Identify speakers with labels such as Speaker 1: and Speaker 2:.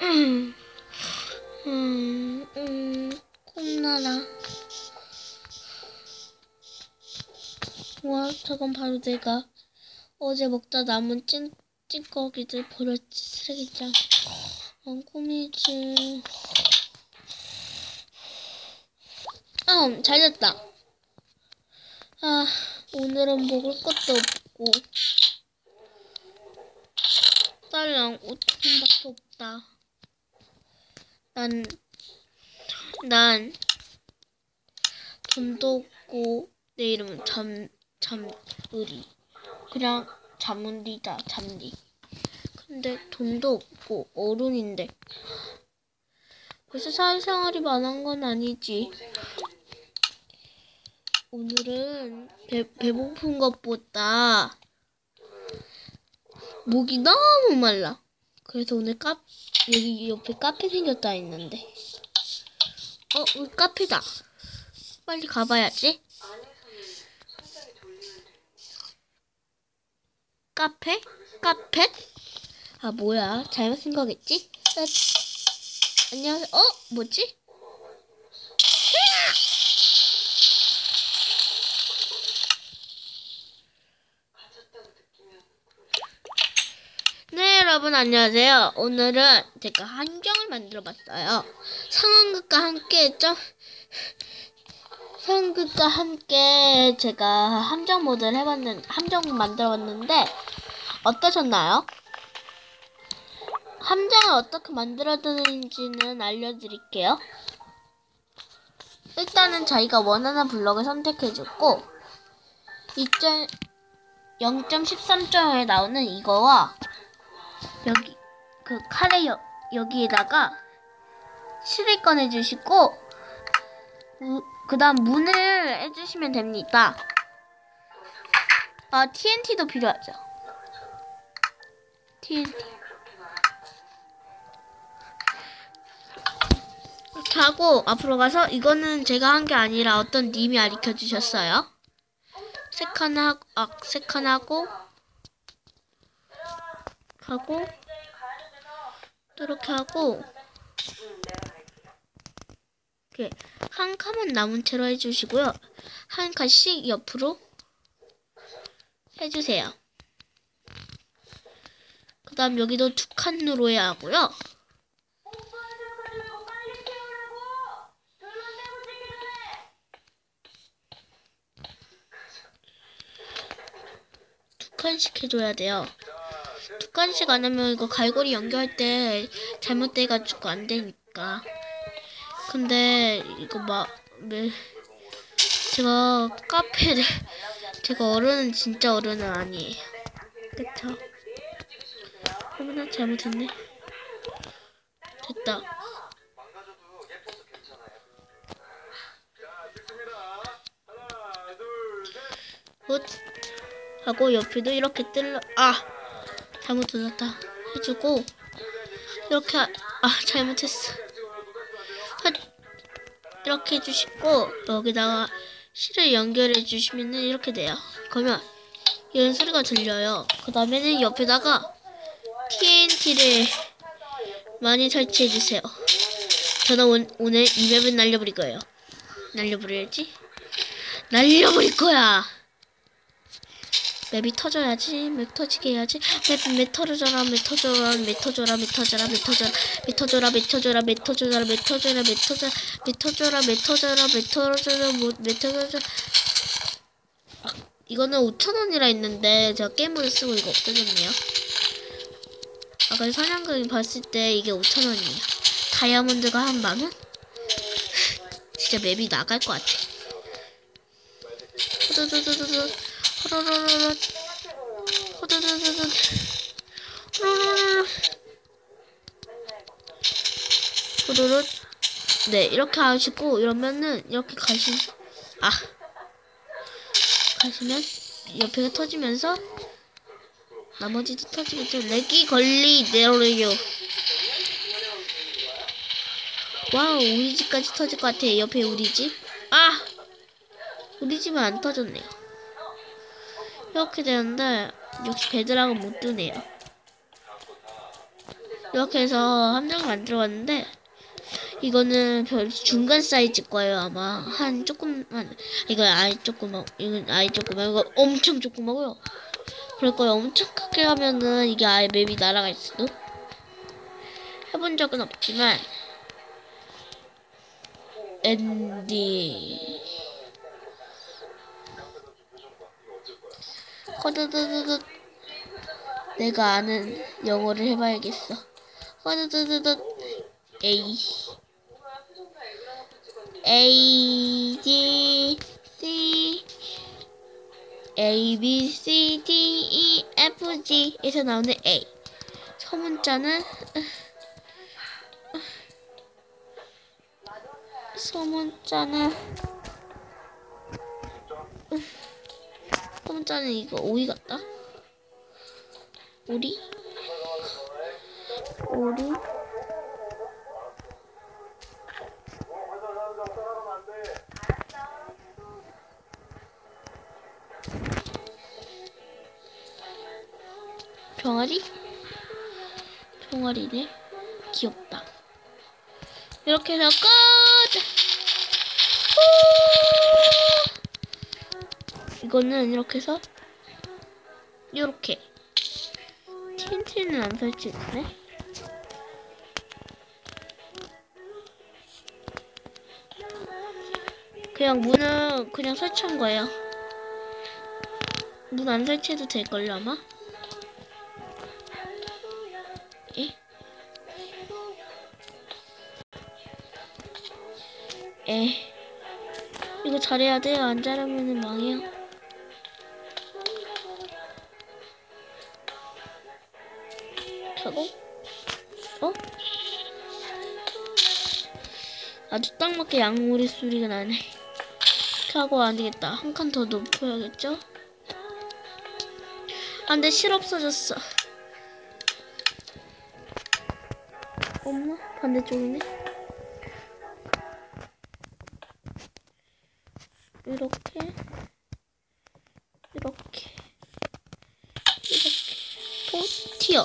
Speaker 1: 음, 음, 콩나라. 와, 저건 바로 내가 어제 먹다 남은 찐, 찌꺼기들 버렸지, 쓰레기장. 안 꾸미지. 아, 잘 됐다. 아, 오늘은 먹을 것도 없고. 딸랑 5천원밖에 없다. 난, 난, 돈도 없고, 내 이름은 잠, 잠의리. 그냥 잠은리다, 잠리. 근데 돈도 없고, 어른인데. 그래서 사회생활이 많은 건 아니지. 오늘은 배, 배고픈 것보다 목이 너무 말라. 그래서 오늘 카 여기 옆에 카페 생겼다 했는데. 어, 카페다. 빨리 가봐야지. 카페? 카페? 아, 뭐야. 잘못? 아, 안녕하세요. 어? 뭐지? 여러분 안녕하세요. 오늘은 제가 함정을 만들어 봤어요. 상황극과 함께 했죠? 상황극과 함께 제가 함정 모드를 해봤는, 함정 만들어 봤는데, 어떠셨나요? 함정을 어떻게 만들어드는지는 알려드릴게요. 일단은 저희가 원하는 블럭을 선택해주고, 0.13점에 나오는 이거와 여기 그 카레 여, 여기에다가 실을 꺼내주시고 그 다음 문을 해주시면 됩니다. 아 TNT도 필요하죠. TNT 이렇게 하고 앞으로 가서 이거는 제가 한 게 아니라 어떤 님이 가르쳐 주셨어요. 세칸 하고 아, 세칸 하고 하고 이렇게 하고 이렇게 한 칸만 남은 채로 해주시고요. 한 칸씩 옆으로 해주세요. 그 다음 여기도 두 칸으로 해야 하고요. 두 칸씩 해줘야 돼요. 두 칸씩 안 하면 이거 갈고리 연결할 때 잘못돼가지고 안 되니까. 근데 이거 막 매, 제가 카페를 제가 어른은 진짜 어른은 아니에요. 그쵸? 어머나 잘못했네. 됐다. 굿 하고 옆에도 이렇게 뜰러 아 잘못 눌렀다 해주고 이렇게 하, 아 잘못했어. 하, 이렇게 해주시고 여기다가 실을 연결해 주시면 이렇게 돼요. 그러면 이런 소리가 들려요. 그 다음에는 옆에다가 TNT를 많이 설치해 주세요. 저는 오, 오늘 이 맵을 날려버릴 거예요. 날려버려야지. 날려버릴 거야 맵이 터져야지 맵 터지게 해야지 맵, 맵 터져라 맵 터져라 맵 터져라 맵 터져라 맵 터져라 맵 터져라 맵 터져라 맵 터져라 맵 터져라 맵 터져라 맵 터져라 맵 터져라 맵 터져라 맵 터져라 아, 이거는 5천원이라 했는데 제가 게임을 쓰고 이거 없어졌네요 아까 사냥꾼이 봤을 때 이게 5천원이에요 다이아몬드가 한 만원? 진짜 맵이 나갈 것 같아 호두두두두두 호로로로로 호두두두두 호로로로 호로로 네 이렇게 하시고 이러면은 이렇게 가시 아 가시면 옆에가 터지면서 나머지도 터지겠죠 렉이 걸리네요 와우 우리 집까지 터질 것 같아 옆에 우리 집 아 우리 집은 안 터졌네요 이렇게 되는데 역시 베드락은 못 뜨네요. 이렇게 해서 함정 만들어봤는데 이거는 별 중간 사이즈 거예요 아마. 한 조금만 이거 아예 조그마 이건 아예 조그마 이거 엄청 조그마고요. 그럴 거예요. 엄청 크게 하면은 이게 아예 맵이 날아갈 수도? 해본 적은 없지만 엔딩 허드드드드. 내가 아는 영어를 해봐야겠어. 허드드드드. A A D C. A B C D E F G 에서 나오는 A. 소문자는 소문자는 소문자는 이거 오이 같다 오리 오리 병아리? 병아리네. 귀엽다. 이렇게 해서 끝! 후! 이거는 이렇게 해서 이렇게 TNT는 안 설치했네. 그냥 문은 그냥 설치한 거예요. 문 안 설치해도 될걸요 아마? 에? 에 이거 잘해야 돼요 안 잘하면은 망해요 하고 어? 아주 딱 맞게 양모리 소리가 나네 하고 안되겠다 한 칸 더 높여야겠죠? 안돼 실 없어졌어 없나? 반대쪽이네. 이렇게, 이렇게, 이렇게, 포티어.